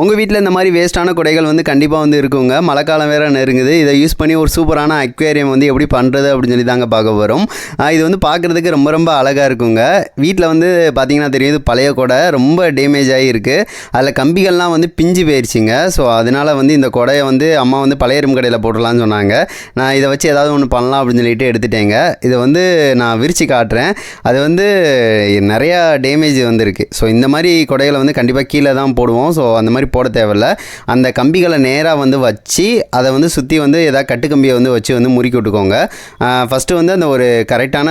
உங்கள் வீட்டில் இந்த மாதிரி வேஸ்ட்டான குடைகள் வந்து கண்டிப்பாக வந்து இருக்குங்க. மழைக்காலம் வேறு நெருங்குது. இதை யூஸ் பண்ணி ஒரு சூப்பரான அக்வேரியம் வந்து எப்படி பண்ணுறது அப்படின்னு சொல்லி தாங்க பார்க்க போகிறோம் இது வந்து பார்க்குறதுக்கு ரொம்ப ரொம்ப அழகாக இருக்குங்க. வீட்டில் வந்து பார்த்திங்கன்னா தெரியுது பழைய குடை ரொம்ப டேமேஜ் ஆகிருக்கு அதில் கம்பிகள்லாம் வந்து பிஞ்சு போயிடுச்சுங்க ஸோ அதனால் வந்து இந்த குடையை வந்து அம்மா வந்து பழைய ரூம் கடையில் போட்டுடலான்னு சொன்னாங்க. நான் இதை வச்சு ஏதாவது ஒன்று பண்ணலாம் அப்படின்னு சொல்லிட்டு எடுத்துட்டேங்க. இதை வந்து நான் விரித்து காட்டுறேன். அது வந்து நிறையா டேமேஜ் வந்திருக்கு. ஸோ இந்த மாதிரி குடைகளை வந்து கண்டிப்பாக கீழே தான் போடுவோம். ஸோ அந்த மாதிரி போட தேவையில்ல. அந்த கம்பிகளை நேராக வந்து வச்சு அதை வந்து சுற்றி வந்து எதாவது கட்டுக்கம்பியை வந்து வச்சு வந்து முறுக்கி விட்டுக்கோங்க. ஃபஸ்ட்டு வந்து அந்த ஒரு கரெக்டான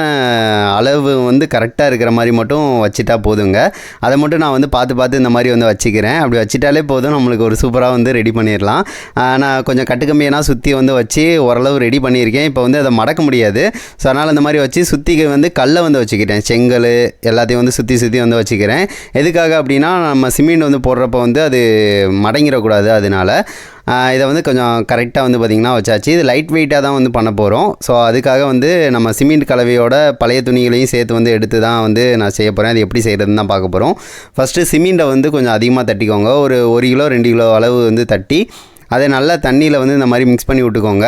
அளவு வந்து கரெக்டாக இருக்கிற மாதிரி மட்டும் வச்சுட்டா போதுங்க. அதை மட்டும் நான் வந்து பார்த்து பார்த்து இந்த மாதிரி வந்து வச்சுக்கிறேன். அப்படி வச்சுட்டாலே போதும். நம்மளுக்கு ஒரு சூப்பராக வந்து ரெடி பண்ணிடலாம். நான் கொஞ்சம் கட்டுக்கம்பியெல்லாம் சுற்றி வந்து வச்சு ஓரளவு ரெடி பண்ணியிருக்கேன். இப்போ வந்து அதை மடக்க முடியாது. ஸோ அதனால் இந்த மாதிரி வச்சு சுற்றி வந்து கல்லை வந்து வச்சுக்கிட்டேன். செங்கல் எல்லாத்தையும் வந்து சுற்றி சுற்றி வந்து வச்சுக்கிறேன். எதுக்காக அப்படின்னா நம்ம சிமெண்ட் வந்து போடுறப்ப வந்து அது மடங்கிடக்கூடாது அதனால. இதை வந்து கொஞ்சம் கரெக்டாக வந்து பார்த்திங்கன்னா வச்சாச்சு. இது லைட் வெயிட்டாக தான் வந்து பண்ண போகிறோம் ஸோ அதுக்காக வந்து நம்ம சிமெண்ட் கலவையோட பழைய துணிகளையும் சேர்த்து வந்து எடுத்து தான் வந்து நான் செய்ய போகிறேன் அது எப்படி செய்கிறதுன்னு தான் பார்க்க போகிறோம் ஃபஸ்ட்டு சிமெண்ட்டை வந்து கொஞ்சம் அதிகமாக தட்டிக்கோங்க. ஒரு ஒரு கிலோ ரெண்டு கிலோ அளவு வந்து தட்டி அதை நல்லா தண்ணியில் வந்து இந்த மாதிரி மிக்ஸ் பண்ணி விட்டுக்கோங்க.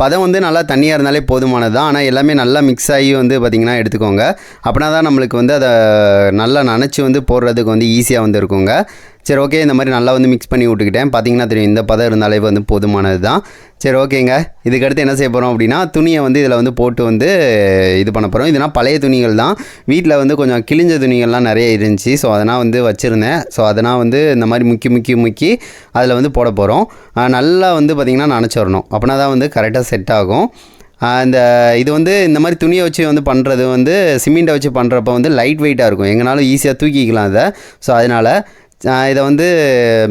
பதம் வந்து நல்லா தண்ணியாக இருந்தாலே போதுமானது தான். ஆனால் எல்லாமே நல்லா மிக்ஸ் ஆகி வந்து பார்த்திங்கன்னா எடுத்துக்கோங்க. அப்படின்னா தான் நம்மளுக்கு வந்து அதை நல்லா நனைச்சி வந்து போடுறதுக்கு வந்து ஈஸியாக வந்து இருக்குங்க. சரி ஓகே இந்த மாதிரி நல்லா வந்து மிக்ஸ் பண்ணி விட்டுக்கிட்டேன். பார்த்தீங்கன்னா தெரியும் இந்த பதம் இருந்தாலே வந்து போதுமானது தான் சரி ஓகேங்க இதுக்கடுத்து என்ன செய்ய போகிறோம் அப்படின்னா துணியை வந்து இதில் வந்து போட்டு வந்து இது பண்ண போகிறோம் இதெல்லாம் பழைய துணிகள் தான். வீட்டில் வந்து கொஞ்சம் கிழிஞ்ச துணிகள்லாம் நிறைய இருந்துச்சு. ஸோ அதனால் வந்து வச்சுருந்தேன். ஸோ அதனால் வந்து இந்த மாதிரி முக்கி முக்கி முக்கி அதில் வந்து போட போகிறோம் நல்லா வந்து பார்த்திங்கன்னா நினச்சிடணும் அப்படின்னா தான் வந்து கரெக்டாக செட் ஆகும். அந்த இந்த இது வந்து இந்த மாதிரி துணியை வச்சு வந்து பண்ணுறது வந்து சிமெண்ட்டை வச்சு பண்ணுறப்ப வந்து லைட் வெயிட்டாக இருக்கும். எங்கனாலும் ஈஸியாக தூக்கிக்கலாம் அதை ஸோ அதனால் இதை வந்து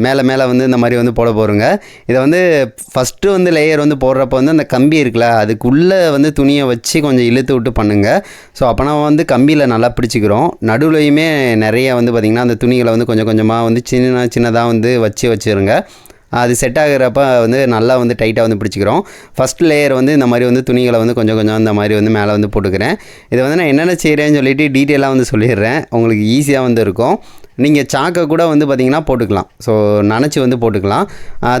மேலே மேலே வந்து இந்த மாதிரி வந்து போட போகிறோங்க இதை வந்து ஃபஸ்ட்டு வந்து லேயர் வந்து போடுறப்ப வந்து அந்த கம்பி இருக்குல்ல அதுக்குள்ளே வந்து துணியை வச்சு கொஞ்சம் இழுத்து விட்டு பண்ணுங்கள் ஸோ அப்போனா வந்து கம்பியில் நல்லா பிடிச்சிக்கிறோம். நடுவுலையுமே நிறைய வந்து பார்த்திங்கன்னா அந்த துணிகளை வந்து கொஞ்சம் கொஞ்சமாக வந்து சின்ன சின்னதாக வந்து வச்சு வச்சுருங்க. அது செட் ஆகிறப்ப வந்து நல்லா வந்து டைட்டாக வந்து பிடிச்சிக்கிறோம். ஃபஸ்ட் லேயர் வந்து இந்த மாதிரி வந்து துணிகளை வந்து கொஞ்சம் கொஞ்சம் இந்த மாதிரி வந்து மேலே வந்து போட்டுக்கிறேன். இதை வந்து நான் என்னென்ன செய்கிறேன்னு சொல்லிட்டு டீட்டெயிலாக வந்து சொல்லிடுறேன். உங்களுக்கு ஈஸியாக வந்து இருக்கும். நீங்கள் சாக்கை கூட வந்து பார்த்திங்கன்னா போட்டுக்கலாம். ஸோ நினச்சி வந்து போட்டுக்கலாம்.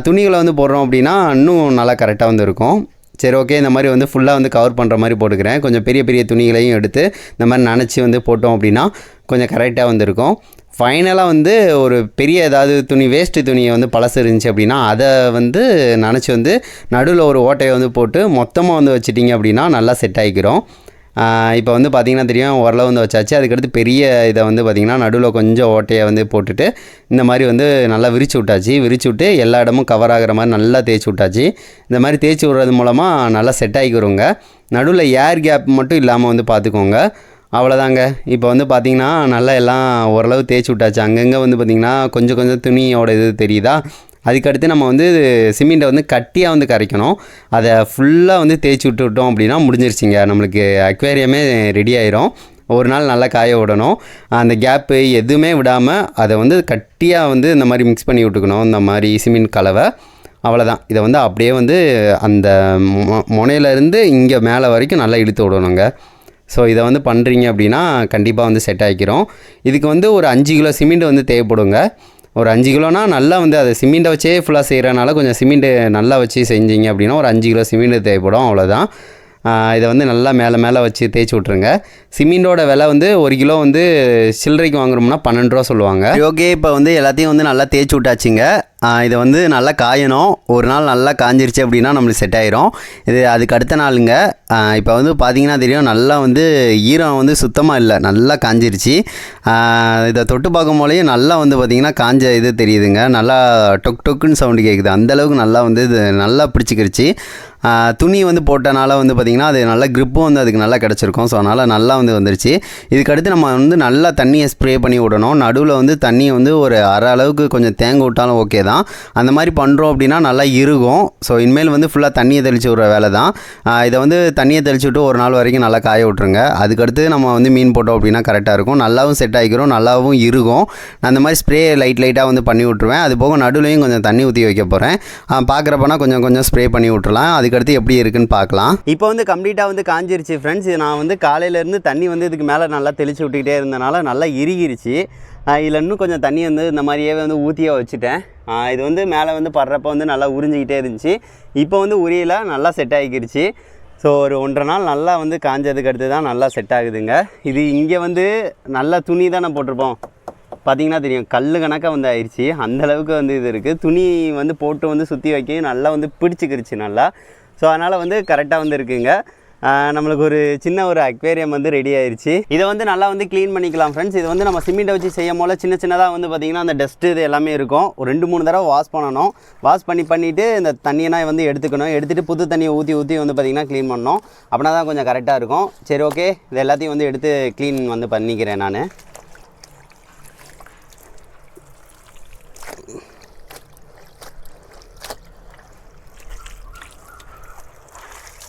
துணிகளை வந்து போடுறோம் அப்படின்னா இன்னும் நல்லா கரெக்டாக வந்து இருக்கும். சரி ஓகே இந்த மாதிரி வந்து ஃபுல்லாக வந்து கவர் பண்ணுற மாதிரி போட்டுக்கிறேன். கொஞ்சம் பெரிய பெரிய துணிகளையும் எடுத்து இந்த மாதிரி நனைச்சி வந்து போட்டோம் அப்படின்னா கொஞ்சம் கரெக்டாக வந்திருக்கும். ஃபைனலாக வந்து ஒரு பெரிய ஏதாவது துணி வேஸ்ட்டு துணியை வந்து பழசு இருந்துச்சு அப்படின்னா அதை வந்து நினச்சி வந்து நடுவில் ஒரு ஓட்டையை வந்து போட்டு மொத்தமாக வந்து வச்சுட்டிங்க அப்படின்னா நல்லா செட் ஆகிக்கிறோம் இப்போ வந்து பார்த்திங்கன்னா தெரியும் ஓரளவு வந்து வச்சாச்சு. அதுக்கடுத்து பெரிய இதை வந்து பார்த்திங்கன்னா நடுவில் கொஞ்சம் ஓட்டையை வந்து போட்டுட்டு இந்த மாதிரி வந்து நல்லா விரிச்சு விட்டாச்சு. விரிச்சு விட்டு எல்லா இடமும் கவர் ஆகிற மாதிரி நல்லா தேய்ச்சி விட்டாச்சு. இந்த மாதிரி தேய்ச்சி விட்றது மூலமாக நல்லா செட் ஆகிக்கிறோங்க நடுவில் ஏர் கேப் மட்டும் இல்லாமல் வந்து பார்த்துக்கோங்க அவ்வளோதாங்க இப்போ வந்து பார்த்திங்கன்னா நல்லா எல்லாம் ஓரளவு தேய்ச்சி விட்டாச்சு. அங்கங்கே வந்து பார்த்திங்கன்னா கொஞ்சம் கொஞ்சம் துணியோட இது தெரியுதா? அதுக்கடுத்து நம்ம வந்து சிமெண்ட்டை வந்து கட்டியாக வந்து கரைக்கணும். அதை ஃபுல்லாக வந்து தேய்ச்சி விட்டு விட்டோம் அப்படின்னா முடிஞ்சிருச்சுங்க. நம்மளுக்கு அக்வேரியமே ரெடி ஆயிரும். ஒரு நாள் நல்லா காய விடணும். அந்த கேப்பு எதுவுமே விடாமல் அதை வந்து கட்டியாக வந்து இந்த மாதிரி மிக்ஸ் பண்ணி விட்டுக்கணும். இந்த மாதிரி சிமெண்ட் கலவை. அவ்வளோதான் இதை வந்து அப்படியே வந்து அந்த மொ- முனையிலேருந்து இங்கே மேலே வரைக்கும் நல்லா இழுத்து விடணுங்க. ஸோ இதை வந்து பண்ணுறீங்க அப்படின்னா கண்டிப்பாக வந்து செட் ஆகிக்கிறோம் இதுக்கு வந்து ஒரு அஞ்சு கிலோ சிமெண்ட் வந்து தேவைப்படுங்க. ஒரு அஞ்சு கிலோனா நல்லா வந்து அதை சிமெண்ட்டை வச்சே ஃபுல்லாக செய்கிறனால கொஞ்சம் சிமெண்ட்டு நல்லா வச்சு செஞ்சீங்க அப்படின்னா ஒரு அஞ்சு கிலோ சிமெண்ட்டு தேவைப்படும் அவ்வளோதான் இதை வந்து நல்லா மேலே மேலே வச்சு தேய்ச்சி விட்ருங்க சிமெண்டோட விலை வந்து ஒரு கிலோ வந்து சில்லறைக்கு வாங்குறோம்னா பன்னெண்டு ரூபா சொல்லுவாங்க. ஓகே இப்போ வந்து எல்லாத்தையும் வந்து நல்லா தேய்ச்சி விட்டாச்சுங்க. இதை வந்து நல்லா காயணும். ஒரு நாள் நல்லா காஞ்சிருச்சு அப்படின்னா நம்மளுக்கு செட் ஆயிரும். இது அதுக்கு அடுத்த நாளுங்க இப்போ வந்து பார்த்தீங்கன்னா தெரியும் நல்லா வந்து ஈரம் வந்து சுத்தமாக இல்லை. நல்லா காஞ்சிருச்சு. இதை தொட்டு பார்க்கும் போலேயும் நல்லா வந்து பார்த்திங்கன்னா காஞ்ச இது தெரியுதுங்க. நல்லா டொக் டொக்குன்னு சவுண்டு கேட்குது அந்தளவுக்கு நல்லா வந்து இது நல்லா பிடிச்சிக்கிருச்சு. துணி வந்து போட்டனால வந்து பார்த்திங்கன்னா அது நல்லா க்ரிப்பும் வந்து அதுக்கு நல்லா கிடச்சிருக்கும். ஸோ அதனால் நல்லா வந்து வந்துருச்சு. இதுக்கடுத்து நம்ம வந்து நல்லா தண்ணியை ஸ்ப்ரே பண்ணி விடணும். நடுவில் வந்து தண்ணியை வந்து ஒரு அரை அளவுக்கு கொஞ்சம் தேங்க விட்டாலும் ஓகே தான். அந்த மாதிரி பண்ணுறோம் அப்படின்னா நல்லா இருகும். ஸோ இனிமேல் வந்து ஃபுல்லாக தண்ணியை தெளித்து விட்ற வேலை தான் இதை வந்து தண்ணியை தெளிச்சு விட்டு ஒரு நாள் வரைக்கும் நல்லா காய விட்ருங்க அதுக்கடுத்து நம்ம வந்து மீன் போட்டோம் அப்படின்னா கரெக்டாக இருக்கும். நல்லாவும் செட் ஆகிக்கிறோம் நல்லாவும் இருக்கும் நான் அந்த மாதிரி ஸ்ப்ரே லைட் லைட்டாக வந்து பண்ணி விட்ருவேன் அது போக நடுவுலையும் கொஞ்சம் தண்ணி ஊற்றி வைக்க போகிறேன் பார்க்குறப்பனா கொஞ்சம் கொஞ்சம் ஸ்ப்ரே பண்ணி விட்றலாம் அதுக்கடுத்து எப்படி இருக்குன்னு பார்க்கலாம் இப்போ வந்து கம்ப்ளீட்டாக வந்து காஞ்சிருச்சு ஃப்ரெண்ட்ஸ் நான் வந்து காலையிலேருந்து தண்ணி வந்து இதுக்கு மேலே நல்லா தெளிச்சு விட்டுக்கிட்டே இருந்தனால நல்லா இறுகிருச்சு. இதில் இன்னும் கொஞ்சம் தண்ணி வந்து இந்த மாதிரியே வந்து ஊற்றியே வச்சுட்டேன். இது வந்து மேலே வந்து படுறப்ப வந்து நல்லா உறிஞ்சிக்கிட்டே இருந்துச்சு. இப்போ வந்து உரியல நல்லா செட் ஆகிக்கிருச்சு. ஸோ ஒரு ஒன்றரை நாள் நல்லா வந்து காஞ்சதுக்கு அடுத்து தான் நல்லா செட் ஆகுதுங்க. இது இங்கே வந்து நல்லா துணி தானே போட்டிருப்போம். பார்த்திங்கன்னா தெரியும் கல் கணக்காக வந்து ஆயிடுச்சு அந்த அளவுக்கு வந்து இது இருக்குது துணி வந்து போட்டு வந்து சுற்றி வைக்க நல்லா வந்து பிடிச்சிக்கிருச்சு நல்லா. ஸோ அதனால் வந்து கரெக்டாக வந்து இருக்குங்க. நம்மளுக்கு ஒரு சின்ன ஒரு அக்வேரியம் வந்து ரெடி ஆயிடுச்சு இதை வந்து நல்லா வந்து க்ளீன் பண்ணிக்கலாம் ஃப்ரெண்ட்ஸ் இது வந்து நம்ம சிமெண்ட்டை வச்சு செய்யும் போல சின்ன சின்னதாக வந்து பார்த்திங்கன்னா அந்த டஸ்ட்டு இது எல்லாமே இருக்கும். ஒரு ரெண்டு மூணு தடவை வாஷ் பண்ணணும். வாஷ் பண்ணி பண்ணிவிட்டு இந்த தண்ணியெல்லாம் வந்து எடுத்துக்கணும். எடுத்துகிட்டு புது தண்ணியை ஊற்றி ஊற்றி வந்து பார்த்திங்கன்னா க்ளீன் பண்ணணும். அப்படின்னா தான் கொஞ்சம் கரெக்டாக இருக்கும். சரி ஓகே இது எல்லாத்தையும் வந்து எடுத்து க்ளீன் வந்து பண்ணிக்கிறேன் நான்.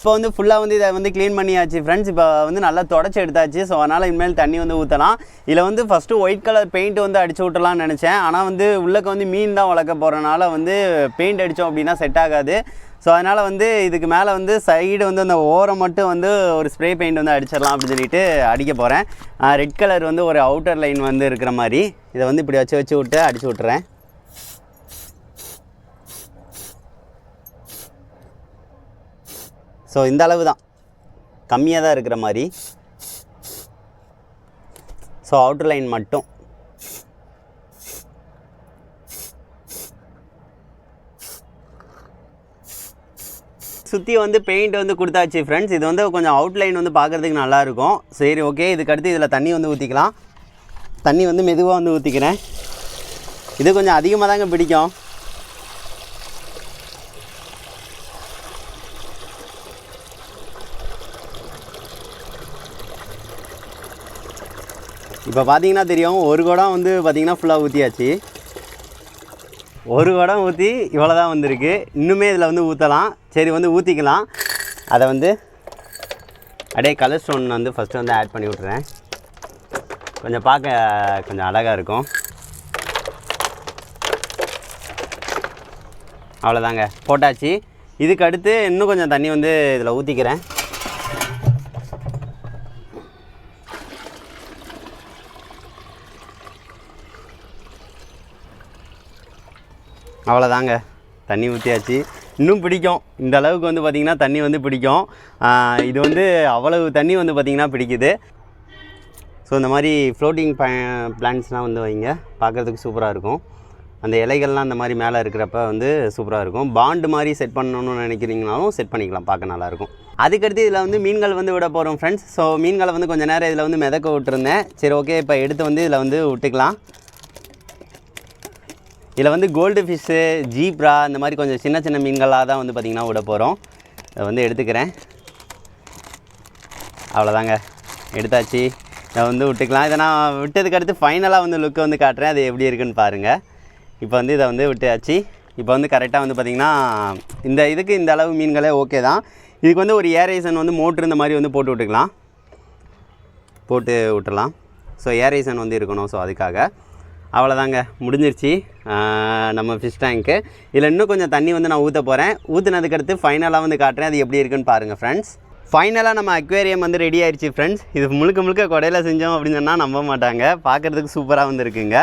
இப்போ வந்து ஃபுல்லாக வந்து இதை வந்து க்ளீன் பண்ணியாச்சு. ஃப்ரெண்ட்ஸ் இப்போ வந்து நல்லா தொடச்சி எடுத்தாச்சு. ஸோ அதனால் இனிமேல் தண்ணி வந்து ஊற்றலாம் இதில் வந்து ஃபஸ்ட்டு ஒயிட் கலர் பெயிண்ட் வந்து அடிச்சு விட்டலாம்னு நினச்சேன். ஆனால் வந்து உள்ளக்க வந்து மீன் தான் வளர்க்க போகிறனால வந்து பெயிண்ட் அடித்தோம் அப்படின்னா செட் ஆகாது. ஸோ அதனால் வந்து இதுக்கு மேலே வந்து சைடு வந்து அந்த ஓரம் மட்டும் வந்து ஒரு ஸ்ப்ரே பெயிண்ட் வந்து அடிச்சிடலாம் அப்படின்னு சொல்லிட்டு அடிக்க போகிறேன் ரெட் கலர் வந்து ஒரு அவுட்டர் லைன் வந்து இருக்கிற மாதிரி. இதை வந்து இப்படி வச்சு வச்சு விட்டு அடிச்சு விட்டுறேன். ஸோ இந்த அளவு தான் கம்மியாக தான் இருக்கிற மாதிரி. ஸோ அவுட்டர் லைன் மட்டும். சுற்றி வந்து பெயிண்ட் வந்து கொடுத்தாச்சு ஃப்ரெண்ட்ஸ் இது வந்து கொஞ்சம் அவுட்லைன் வந்து பார்க்குறதுக்கு நல்லாயிருக்கும். சரி ஓகே இதுக்கடுத்து இதில் தண்ணி வந்து ஊற்றிக்கலாம் தண்ணி வந்து மெதுவாக வந்து ஊற்றிக்கிறேன் இது கொஞ்சம் அதிகமாக தாங்க பிடிக்கும். இப்போ பார்த்தீங்கன்னா தெரியும் ஒரு குடம் வந்து பார்த்திங்கன்னா ஃபுல்லாக ஊற்றியாச்சு ஒரு குடம் ஊற்றி இவ்வளோ தான் வந்திருக்கு. இன்னுமே இதில் வந்து ஊற்றலாம் சரி வந்து ஊற்றிக்கலாம் அதை வந்து அப்படியே கலர் ஸ்டோன் வந்து ஃபஸ்ட்டு வந்து ஆட் பண்ணி விட்றேன் கொஞ்சம் பார்க்க கொஞ்சம் அழகாக இருக்கும். அவ்வளோதாங்க போட்டாச்சு. இதுக்கு அடுத்து இன்னும் கொஞ்சம் தண்ணி வந்து இதில் ஊற்றிக்கிறேன் அவ்வளோதாங்க. தண்ணி ஊற்றியாச்சு இன்னும் பிடிக்கும். இந்த அளவுக்கு வந்து பார்த்திங்கன்னா தண்ணி வந்து பிடிக்கும். இது வந்து அவ்வளவு தண்ணி வந்து பார்த்திங்கன்னா பிடிக்குது. ஸோ இந்த மாதிரி ஃப்ளோட்டிங் பிளான்ட்ஸ்லாம் வந்து வைங்க. பார்க்குறதுக்கு சூப்பராக இருக்கும். அந்த இலைகள்லாம் அந்த மாதிரி மேலே இருக்கிறப்ப வந்து சூப்பராக இருக்கும். பாண்டு மாதிரி செட் பண்ணணும்னு நினைக்கிறீங்கனாலும் செட் பண்ணிக்கலாம். பார்க்க நல்லாயிருக்கும் அதுக்கடுத்து இதில் வந்து மீன்கள் வந்து விட போகிறோம் ஃப்ரெண்ட்ஸ் ஸோ மீன்களை வந்து கொஞ்சம் நேரம் இதில் வந்து மிதக்க விட்டுருந்தேன். சரி ஓகே இப்போ எடுத்து வந்து இதில் வந்து விட்டுக்கலாம். இதில் வந்து கோல்டு ஃபிஷ்ஷு ஜீப்ரா இந்த மாதிரி கொஞ்சம் சின்ன சின்ன மீன்களாக தான் வந்து பார்த்திங்கன்னா விட போகிறோம். இதை வந்து எடுத்துக்கிறேன். அவ்வளோதாங்க. எடுத்தாச்சு. இதை வந்து விட்டுக்கலாம். இதை நான் விட்டதுக்கு அடுத்து ஃபைனலாக வந்து லுக்கை வந்து காட்டுறேன். அது எப்படி இருக்குன்னு பாருங்கள் இப்போ வந்து இதை வந்து விட்டாச்சு. இப்போ வந்து கரெக்டாக வந்து பார்த்திங்கன்னா இந்த இதுக்கு இந்த அளவு மீன்களே ஓகே தான். இதுக்கு வந்து ஒரு ஏரேசன் வந்து மோட்ரு இந்த மாதிரி வந்து போட்டு விட்டுக்கலாம். போட்டு விட்டுலாம் ஸோ ஏரேசன் வந்து இருக்கணும். ஸோ அதுக்காக. அவ்வளோதாங்க முடிஞ்சிருச்சு. நம்ம ஃபிஷ் டேங்க்கு இதில் இன்னும் கொஞ்சம் தண்ணி வந்து நான் ஊற்ற போகிறேன் ஊற்றுனதுக்கடுத்து ஃபைனலாக வந்து காட்டுறேன். அது எப்படி இருக்குன்னு பாருங்கள் ஃப்ரெண்ட்ஸ் ஃபைனலாக நம்ம அக்வேரியம் வந்து ரெடி ஆயிடுச்சு ஃப்ரெண்ட்ஸ் இது முழுக்க முழுக்க கொடையில் செஞ்சோம் அப்படின்னு சொன்னால் நம்ப மாட்டாங்க. பார்க்குறதுக்கு சூப்பராக வந்துருக்குங்க.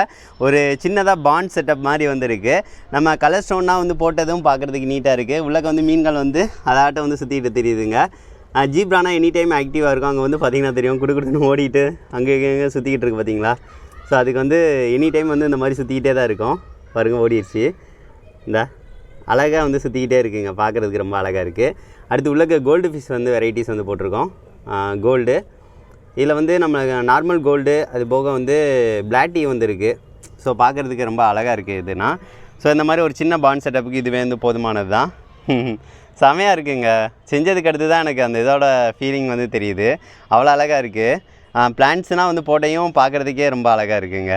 ஒரு சின்னதாக பாண்ட் செட்டப் மாதிரி வந்துருக்கு. நம்ம கலர் ஸ்டோன்னாக வந்து போட்டதும் பார்க்குறதுக்கு நீட்டாக இருக்குது உள்ளக்க வந்து மீன்கள் வந்து அதாட்டம் வந்து சுற்றிட்டு தெரியுதுங்க. ஜீப்ரானா எனி டைம் ஆக்டிவாக இருக்கும் அங்கே வந்து பார்த்திங்கன்னா தெரியும். குடு குடுன்னு ஓடிட்டு அங்கே இங்கே சுற்றிக்கிட்டு இருக்கு பார்த்தீங்களா ஸோ அதுக்கு வந்து எனி டைம் வந்து இந்த மாதிரி சுற்றிக்கிட்டே தான் இருக்கும். பாருங்கள் ஓடிடுச்சு இந்த அழகாக வந்து சுற்றிக்கிட்டே இருக்குங்க. பார்க்குறதுக்கு ரொம்ப அழகாக இருக்குது அடுத்து உள்ளக்க கோல்டு ஃபிஷ் வந்து வெரைட்டிஸ் வந்து போட்டிருக்கோம். கோல்டு இதில் வந்து நம்ம நார்மல் கோல்டு அது போக வந்து பிளாக் டீ வந்து இருக்குது ஸோ பார்க்குறதுக்கு ரொம்ப அழகாக இருக்குது இதுனா. ஸோ இந்த மாதிரி ஒரு சின்ன பான் செட்டப்புக்கு இதுவே வந்து போதுமானது தான். செமையாக இருக்குங்க. செஞ்சதுக்கு அடுத்து தான் எனக்கு அந்த இதோட ஃபீலிங் வந்து தெரியுது. அவ்வளோ அழகாக இருக்குது பிளான்ட்ஸ்னால் வந்து போட்டையும் பார்க்குறதுக்கே ரொம்ப அழகாக இருக்குங்க.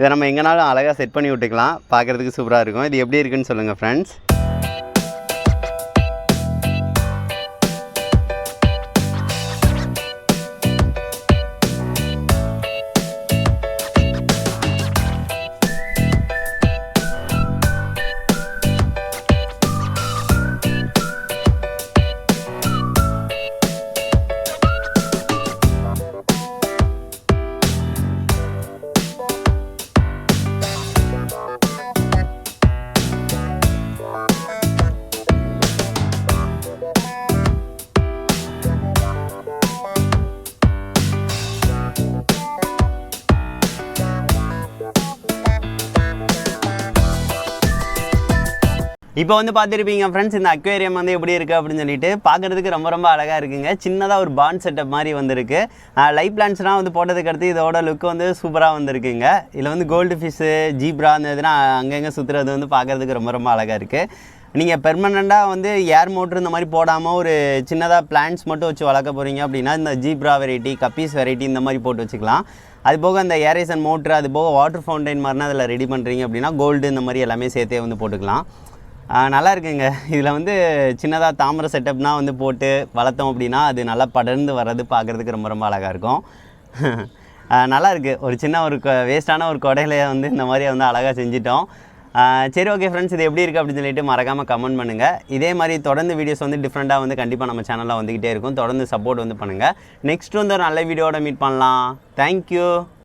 இதை நம்ம எங்கேனாலும் அழகாக செட் பண்ணி விட்டுக்கலாம். பார்க்குறதுக்கு சூப்பராக இருக்கும். இது எப்படி இருக்குன்னு சொல்லுங்கள் ஃப்ரெண்ட்ஸ் இப்போ வந்து பார்த்துருப்பீங்க ஃப்ரெண்ட்ஸ் இந்த அக்வேரியம் வந்து எப்படி இருக்குது அப்படின்னு சொல்லிட்டு பார்க்குறதுக்கு ரொம்ப ரொம்ப அழகாக இருக்குங்க. சின்னதாக ஒரு பாண்ட் செட்டப் மாதிரி வந்திருக்கு. லைஃப் பிளான்ஸ்லாம் வந்து போட்டதுக்கு அடுத்து இதோட லுக் வந்து சூப்பராக வந்திருக்குங்க. இதில் வந்து கோல்டு ஃபிஷ்ஷு ஜீப்ரா அந்த இதெல்லாம் அங்கங்கே சுற்றுறது வந்து பார்க்குறதுக்கு ரொம்ப ரொம்ப அழகாக இருக்குது நீங்கள் பெர்மனெண்ட்டாக வந்து ஏர் மோட்ரு இந்த மாதிரி போடாமல் ஒரு சின்னதாக பிளான்ட்ஸ் மட்டும் வச்சு வளர்க்க போகிறீங்க அப்படின்னா இந்த ஜீப்ரா வெரைட்டி கப்பீஸ் வெரைட்டி இந்த மாதிரி போட்டு வச்சுக்கலாம். அது போக அந்த ஏரேசன் மோட்ரு அது போக வாட்டர் ஃபவுண்டைன் மாதிரினா அதில் ரெடி பண்ணுறீங்க அப்படின்னா கோல்டு இந்த மாதிரி எல்லாமே சேர்த்தே வந்து போட்டுக்கலாம். நல்லா இருக்குங்க. இதில் வந்து சின்னதாக தாமரை செட்டப்னால் வந்து போட்டு வளர்த்தோம் அப்படின்னா அது நல்லா படர்ந்து வர்றது பார்க்குறதுக்கு ரொம்ப ரொம்ப அழகாக இருக்கும். நல்லா இருக்குது ஒரு சின்ன ஒரு வேஸ்ட்டான ஒரு கொடையில வந்து இந்த மாதிரி வந்து அழகாக செஞ்சிட்டோம். சரி ஓகே ஃப்ரெண்ட்ஸ் இது எப்படி இருக்குது அப்படின்னு சொல்லிட்டு மறக்காமல் கமெண்ட் பண்ணுங்கள் இதே மாதிரி தொடர்ந்து வீடியோஸ் வந்து டிஃப்ரெண்ட்டாக வந்து கண்டிப்பாக நம்ம சேனலில் வந்துக்கிட்டே இருக்கும். தொடர்ந்து சப்போர்ட் வந்து பண்ணுங்கள் நெக்ஸ்ட் வந்து ஒரு நல்ல வீடியோட மீட் பண்ணலாம். தேங்க்யூ